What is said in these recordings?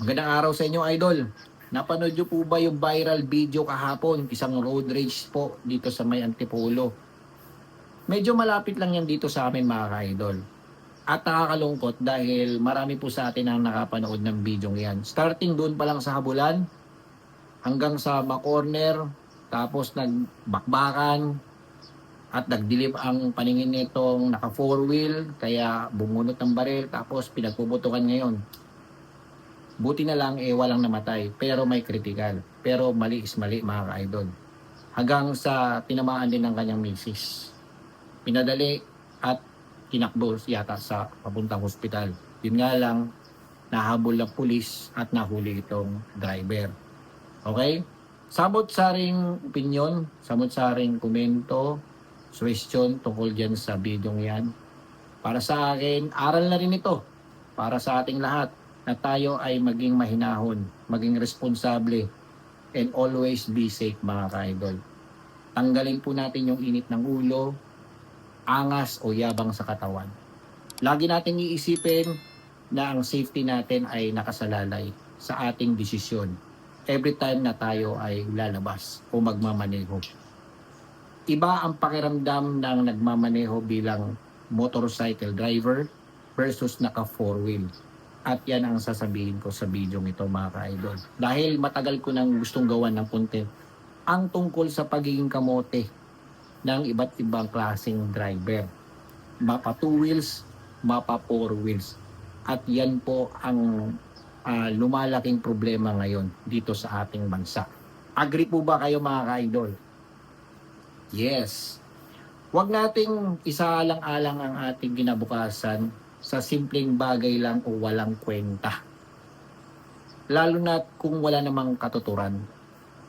Magandang araw sa inyo, idol. Napanood nyo po ba yung viral video kahapon? Isang road rage po dito sa may Antipolo. Medyo malapit lang yan dito sa amin mga ka-idol. At nakakalungkot dahil marami po sa atin ang nakapanood ng video yan. Starting doon pa lang sa Habulan, hanggang sa Macorner, tapos nagbakbakan, at nagdilip ang paningin nitong naka four wheel, kaya bumunot ng baril, tapos pinagpuputukan ngayon. Buti na lang eh walang namatay pero may critical. Pero mali is mali mga ka-idol. Hanggang sa tinamaan din ng kanyang misis. Pinadali at tinakbo yata sa papuntang hospital. Yun nga lang, nahabol ng pulis at nahuli itong driver. Okay? Samot-saring opinion, samot-saring komento, suggestion tungkol dyan sa bidyong yan. Para sa akin, aral na rin ito. Para sa ating lahat na tayo ay maging mahinahon, maging responsable, and always be safe mga ka-idol. Tanggalin po natin yung init ng ulo, angas o yabang sa katawan. Lagi natin iisipin na ang safety natin ay nakasalalay sa ating desisyon every time na tayo ay lalabas o magmamaneho. Iba ang pakiramdam ng nagmamaneho bilang motorcycle driver versus naka four wheel. At yan ang sasabihin ko sa video ito mga ka-idol. Dahil matagal ko nang gustong gawan ng content ang tungkol sa pagiging kamote ng iba't ibang klaseng driver. Mapa two wheels, mapa four wheels. At yan po ang ah, lumalaking problema ngayon dito sa ating bansa. Agree po ba kayo mga ka-idol? Yes. Huwag nating isaalang-alang ang ating ginabukasan sa simpleng bagay lang o walang kwenta. Lalo na kung wala namang katuturan.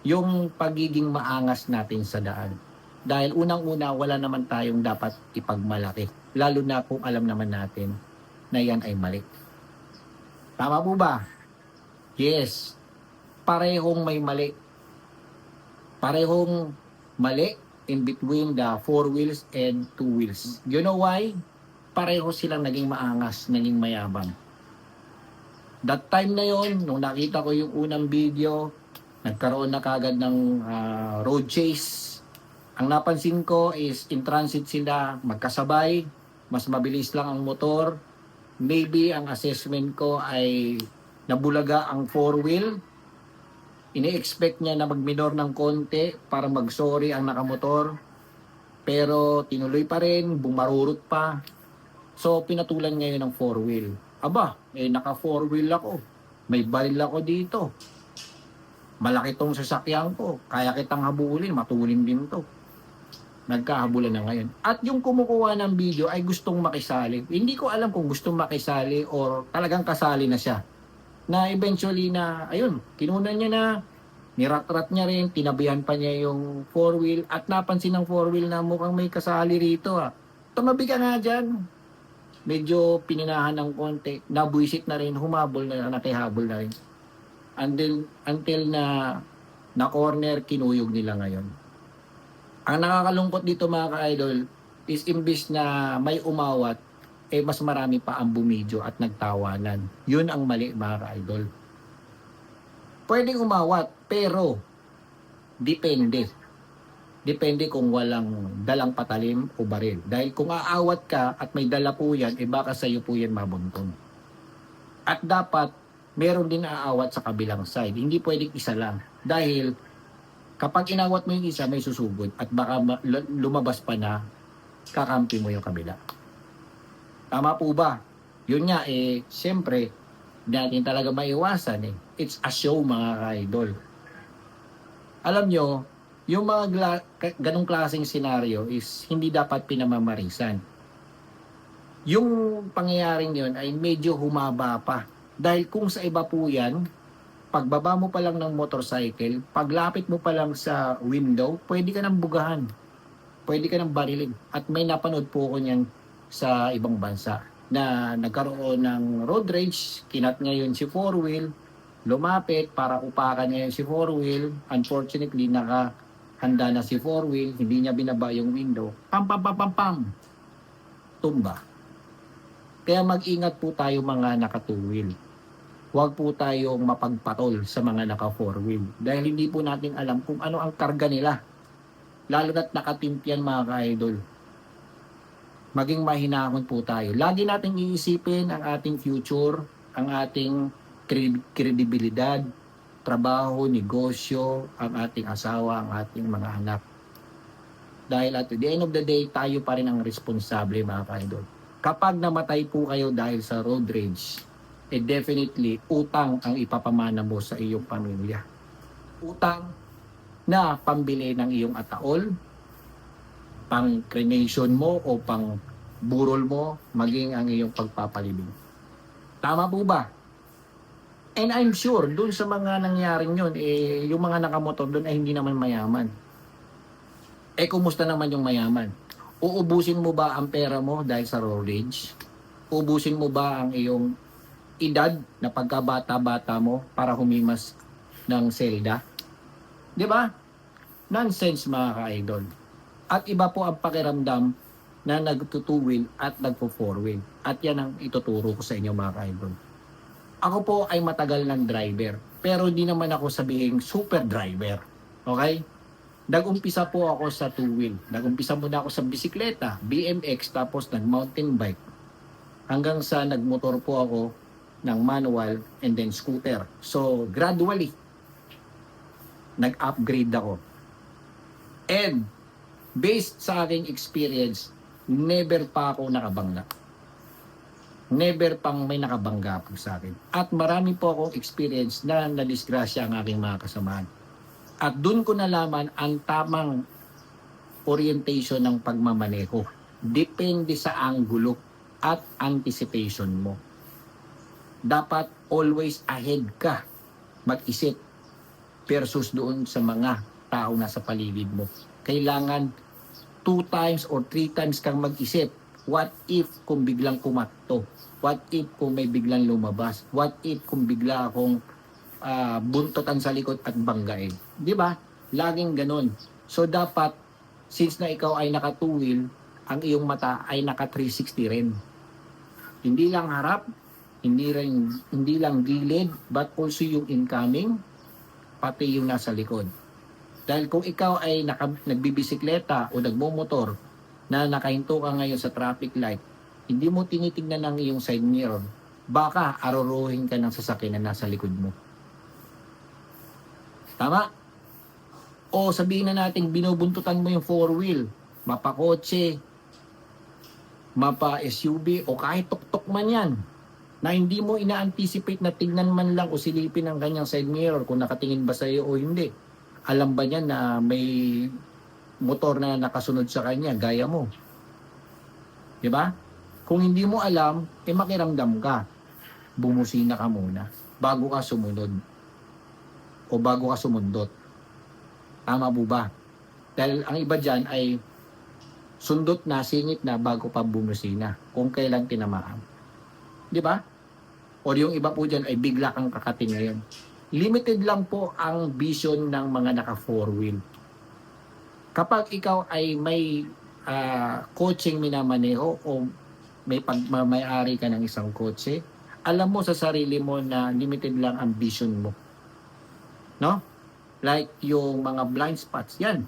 Yung pagiging maangas natin sa daan. Dahil unang-una, wala naman tayong dapat ipagmalaki. Lalo na kung alam naman natin na yan ay mali. Tama po ba? Yes. Parehong may mali. Parehong mali in between the four wheels and two wheels. You know why? Pareho silang naging maangas, naging mayabang. That time na yon, nung nakita ko yung unang video, nagkaroon na kagad ng ah, road chase. Ang napansin ko is in transit sila magkasabay, mas mabilis lang ang motor. Maybe ang assessment ko ay nabulaga ang four wheel. Ini-expect niya na magminor ng konti para mag-sorry ang nakamotor. Pero tinuloy pa rin, bumarurot pa. So pinatulan ngayon ng four wheel. Aba, eh naka four wheel ako. May baril ako dito. Malaki tong sasakyan ko. Kaya kitang habulin, matulin din to. Nagkahabulan na ngayon. At yung kumukuha ng video ay gustong makisali. Hindi ko alam kung gustong makisali or talagang kasali na siya. Na eventually na, ayun, kinunan niya na, niratrat niya rin, tinabihan pa niya yung four wheel at napansin ng four wheel na mukhang may kasali rito ah. Tumabi ka nga dyan. Medyo pininahan ng konti, nabuisit na rin, humabol na, nakihabol na rin. Until, until na na corner, kinuyog nila ngayon. Ang nakakalungkot dito mga ka-idol is imbis na may umawat, eh mas marami pa ang bumidyo at nagtawanan. Yun ang mali mga ka-idol. Pwedeng umawat, pero depende. Depende kung walang dalang patalim o baril. Dahil kung aawat ka at may dala po yan, eh baka sa'yo po yan mabuntong. At dapat, meron din aawat sa kabilang side. Hindi pwedeng isa lang. Dahil, kapag inawat mo yung isa, may susugod. At baka lumabas pa na, kakampi mo yung kabila. Tama po ba? Yun nga, eh, siyempre, natin talaga maiwasan eh. It's a show mga ka-idol. Alam nyo, yung mga gla- ganong klaseng senaryo is hindi dapat pinamamarisan. Yung pangyayaring yun ay medyo humaba pa. Dahil kung sa iba po yan, pagbaba mo pa lang ng motorcycle, paglapit mo pa lang sa window, pwede ka nang bugahan. Pwede ka nang barilin. At may napanood po ko niyan sa ibang bansa na nagkaroon ng road rage, kinat ngayon si four wheel, lumapit para upakan niya si four wheel. Unfortunately, naka handa na si four wheel, hindi niya binaba yung window. Pam pam pam pam pam. Tumba. Kaya mag-ingat po tayo mga naka two wheel. huwag po tayong mapagpatol sa mga naka four wheel dahil hindi po natin alam kung ano ang karga nila lalo na't nakatimp yan mga ka-idol maging mahinahon po tayo lagi nating iisipin ang ating future ang ating kredibilidad trabaho, negosyo, ang ating asawa, ang ating mga anak dahil at the end of the day tayo pa rin ang responsable mga ka-idol kapag namatay po kayo dahil sa road rage eh definitely utang ang ipapamana mo sa iyong pamilya. Utang na pambili ng iyong ataol, pang cremation mo o pang burol mo, maging ang iyong pagpapalibing. Tama po ba? And I'm sure, dun sa mga nangyaring yun, eh, yung mga nakamotor dun ay hindi naman mayaman. Eh, kumusta naman yung mayaman? Uubusin mo ba ang pera mo dahil sa road rage? Uubusin mo ba ang iyong edad na pagkabata-bata mo para humimas ng selda. 'Di ba? Nonsense mga ka-idol. At iba po ang pakiramdam na nagtutuwil at nagpo-four-wheel. At yan ang ituturo ko sa inyo mga ka-idol. Ako po ay matagal ng driver. Pero hindi naman ako sabihin super driver. Okay? Nag-umpisa po ako sa two-wheel. Nag-umpisa muna ako sa bisikleta, BMX, tapos nag-mountain bike. Hanggang sa nagmotor po ako ng manual and then scooter. So, gradually, nag-upgrade ako. And, based sa aking experience, never pa ako nakabangga. Never pang may nakabangga po sa akin. At marami po akong experience na nadisgrasya ang aking mga kasamahan. At dun ko nalaman ang tamang orientation ng pagmamaneho. Depende sa anggulo at anticipation mo dapat always ahead ka mag-isip versus doon sa mga tao na sa paligid mo. Kailangan two times or three times kang mag-isip. What if kung biglang kumakto? What if kung may biglang lumabas? What if kung bigla akong ah, buntotan sa likod at banggain? Di ba? Laging ganun. So dapat, since na ikaw ay naka-two-wheel, ang iyong mata ay naka-360 rin. Hindi lang harap, hindi rin hindi lang gilid but also yung incoming pati yung nasa likod. Dahil kung ikaw ay naka, nagbibisikleta o nagmomotor na nakahinto ka ngayon sa traffic light, hindi mo tinitingnan ang iyong side mirror, baka aruruhin ka ng sasakyan na nasa likod mo. Tama? O sabihin na natin binubuntutan mo yung four wheel, mapakotse, mapa SUV o kahit tuktok man yan na hindi mo ina-anticipate na tingnan man lang o silipin ang kanyang side mirror kung nakatingin ba sa iyo o hindi. Alam ba niya na may motor na nakasunod sa kanya gaya mo? 'Di ba? Kung hindi mo alam, eh makiramdam ka. Bumusina ka muna bago ka sumunod o bago ka sumundot. Tama po ba? Dahil ang iba dyan ay sundot na, singit na bago pa bumusina kung kailan tinamaan. Di ba? O yung iba po dyan ay bigla kang kakating ngayon. Limited lang po ang vision ng mga naka four wheel. Kapag ikaw ay may ah, coaching minamaneho o may pagmamayari ka ng isang kotse, alam mo sa sarili mo na limited lang ang vision mo. No? Like yung mga blind spots, yan.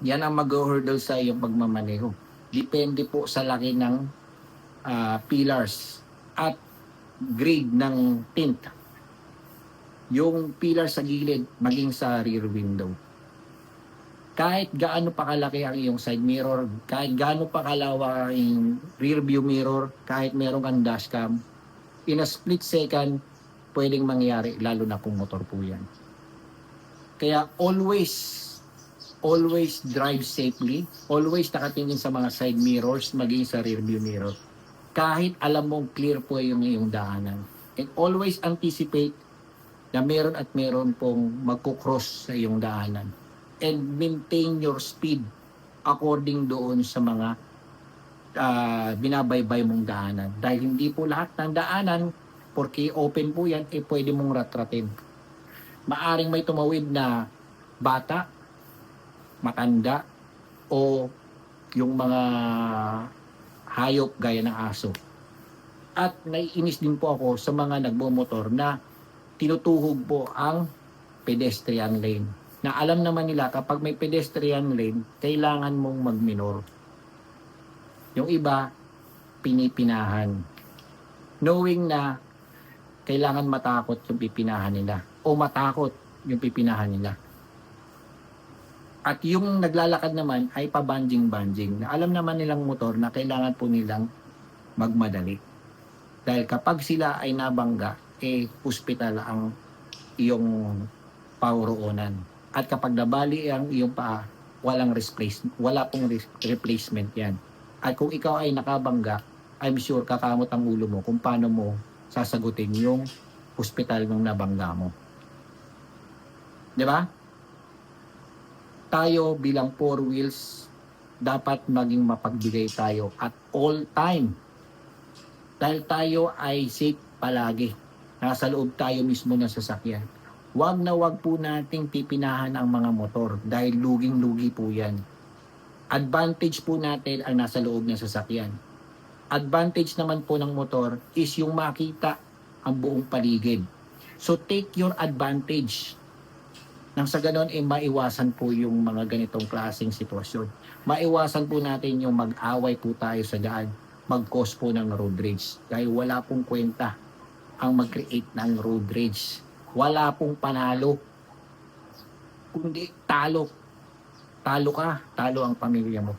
Yan ang mag-hurdle sa iyong pagmamaneho. Depende po sa laki ng ah, pillars at grade ng tint. Yung pillar sa gilid, maging sa rear window. Kahit gaano pa kalaki ang iyong side mirror, kahit gaano pa kalawa ang rear view mirror, kahit meron kang dashcam, in a split second, pwedeng mangyari, lalo na kung motor po yan. Kaya always, always drive safely, always nakatingin sa mga side mirrors, maging sa rear view mirror kahit alam mong clear po yung iyong daanan. And always anticipate na meron at meron pong magkukross sa iyong daanan. And maintain your speed according doon sa mga ah, binabaybay mong daanan. Dahil hindi po lahat ng daanan, porque open po yan, eh pwede mong ratratin. Maaring may tumawid na bata, matanda, o yung mga hayop gaya ng aso. At naiinis din po ako sa mga nagbomotor na tinutuhog po ang pedestrian lane. Na alam naman nila kapag may pedestrian lane, kailangan mong magminor. Yung iba, pinipinahan. Knowing na kailangan matakot yung pipinahan nila o matakot yung pipinahan nila. At yung naglalakad naman ay pabanjing-banjing na alam naman nilang motor na kailangan po nilang magmadali. Dahil kapag sila ay nabangga, eh, hospital ang iyong pauroonan. At kapag nabali ang iyong paa, walang replace, wala pong replacement yan. At kung ikaw ay nakabangga, I'm sure kakamot ang ulo mo kung paano mo sasagutin yung hospital ng nabangga mo. Di ba? Tayo bilang four wheels, dapat maging mapagbigay tayo at all time. Dahil tayo ay safe palagi. Nasa loob tayo mismo ng sasakyan. Huwag na huwag po nating pipinahan ang mga motor dahil luging-lugi po yan. Advantage po natin ang nasa loob ng sasakyan. Advantage naman po ng motor is yung makita ang buong paligid. So take your advantage. Nang sa ganon, eh, maiwasan po yung mga ganitong klaseng sitwasyon. Maiwasan po natin yung mag-away po tayo sa daan, mag-cause po ng road rage. Dahil wala pong kwenta ang mag-create ng road rage. Wala pong panalo. Kundi talo. Talo ka, talo ang pamilya mo.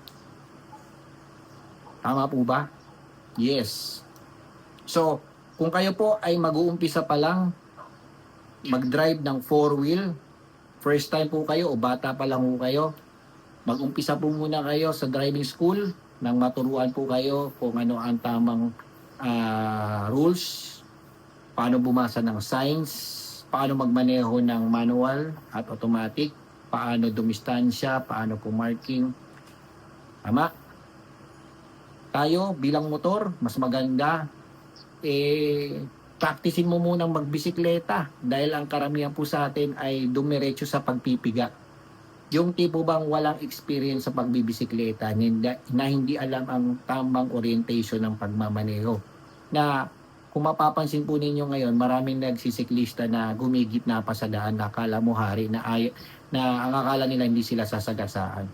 Tama po ba? Yes. So, kung kayo po ay mag-uumpisa pa lang mag-drive ng four-wheel, first time po kayo o bata pa lang po kayo, mag-umpisa po muna kayo sa driving school nang maturuan po kayo kung ano ang tamang ah, rules, paano bumasa ng signs, paano magmaneho ng manual at automatic, paano dumistansya, paano po marking. Tama? Tayo bilang motor, mas maganda eh practicein mo munang magbisikleta dahil ang karamihan po sa atin ay dumiretso sa pagpipiga. Yung tipo bang walang experience sa pagbibisikleta na hindi alam ang tamang orientation ng pagmamaneho. Na kung mapapansin po ninyo ngayon, maraming nagsisiklista na gumigit na pa sa daan na akala mo hari na, ay, na ang akala nila hindi sila sasagasaan.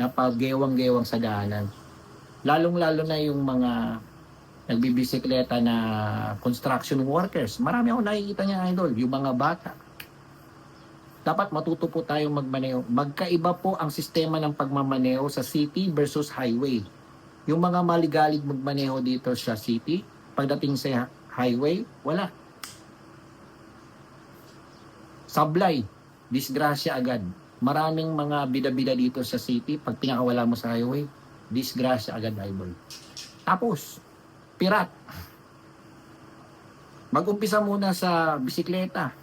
Na paggewang-gewang sa daanan. Lalong-lalo na yung mga nagbibisikleta na construction workers. Marami ako nakikita niya idol, yung mga bata. Dapat matuto po tayong magmaneho. Magkaiba po ang sistema ng pagmamaneho sa city versus highway. Yung mga maligalig magmaneho dito sa city, pagdating sa highway, wala. Sablay, disgrasya agad. Maraming mga bida-bida dito sa city, pag pinakawala mo sa highway, disgrasya agad idol. Tapos, pirat. Mag-umpisa muna sa bisikleta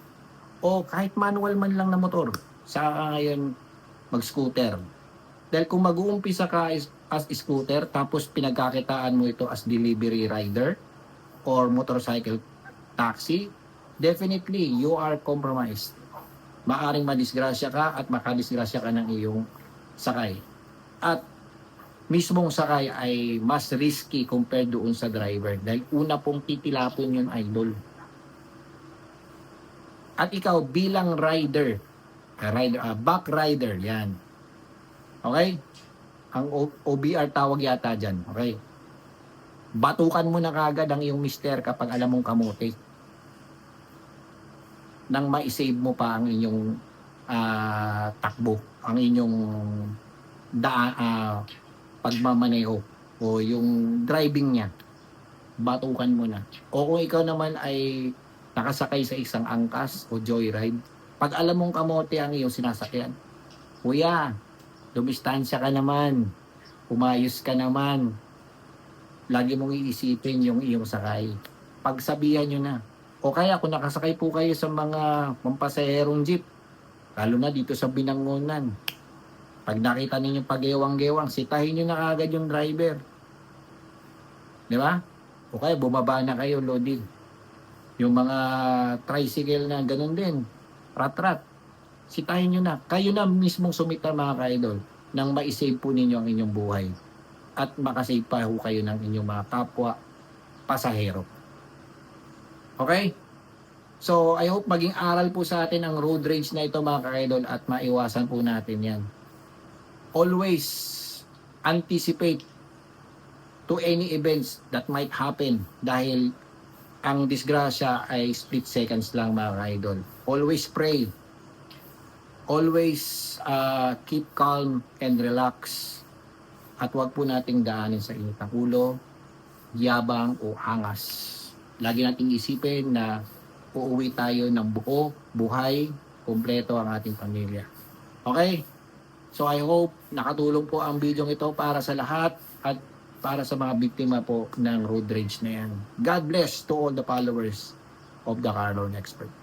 o kahit manual man lang na motor. Sa ngayon mag-scooter. Dahil kung mag-uumpisa ka as, as scooter tapos pinagkakitaan mo ito as delivery rider or motorcycle taxi, definitely you are compromised. Maaring madisgrasya ka at makadisgrasya ka ng iyong sakay. At mismong sakay ay mas risky compared doon sa driver dahil una pong titilapon yung idol. At ikaw bilang rider, ah, rider ah, back rider, yan. Okay? Ang OBR tawag yata dyan. Okay? Batukan mo na kagad ang iyong mister kapag alam mong kamote. Nang ma-save mo pa ang inyong ah, takbo, ang inyong daan, ah, pagmamaneho o yung driving niya, batukan mo na. O kung ikaw naman ay nakasakay sa isang angkas o joyride, pag alam mong kamote ang iyong sinasakyan, Kuya, dumistansya ka naman, umayos ka naman, lagi mong iisipin yung iyong sakay. Pagsabihan nyo na. O kaya kung nakasakay po kayo sa mga pampasaherong jeep, lalo na dito sa binangonan, pag nakita ninyo pag-ewang-gewang, sitahin nyo na agad yung driver. Di ba? O kaya bumaba na kayo, loading. Yung mga tricycle na ganun din, rat-rat. Sitahin nyo na. Kayo na mismong sumita mga ka-idol nang ma-save po ninyo ang inyong buhay. At makasave pa ho kayo ng inyong mga kapwa pasahero. Okay? So, I hope maging aral po sa atin ang road rage na ito mga ka-idol at maiwasan po natin yan. Always anticipate to any events that might happen dahil ang disgrasya ay split seconds lang mga ka-idol. Always pray. Always uh, keep calm and relax. At huwag po nating daanin sa init ng yabang o angas. Lagi nating isipin na uuwi tayo ng buo, buhay, kumpleto ang ating pamilya. Okay? So I hope nakatulong po ang video ito para sa lahat at para sa mga biktima po ng road rage na yan. God bless to all the followers of the Car Loan Expert.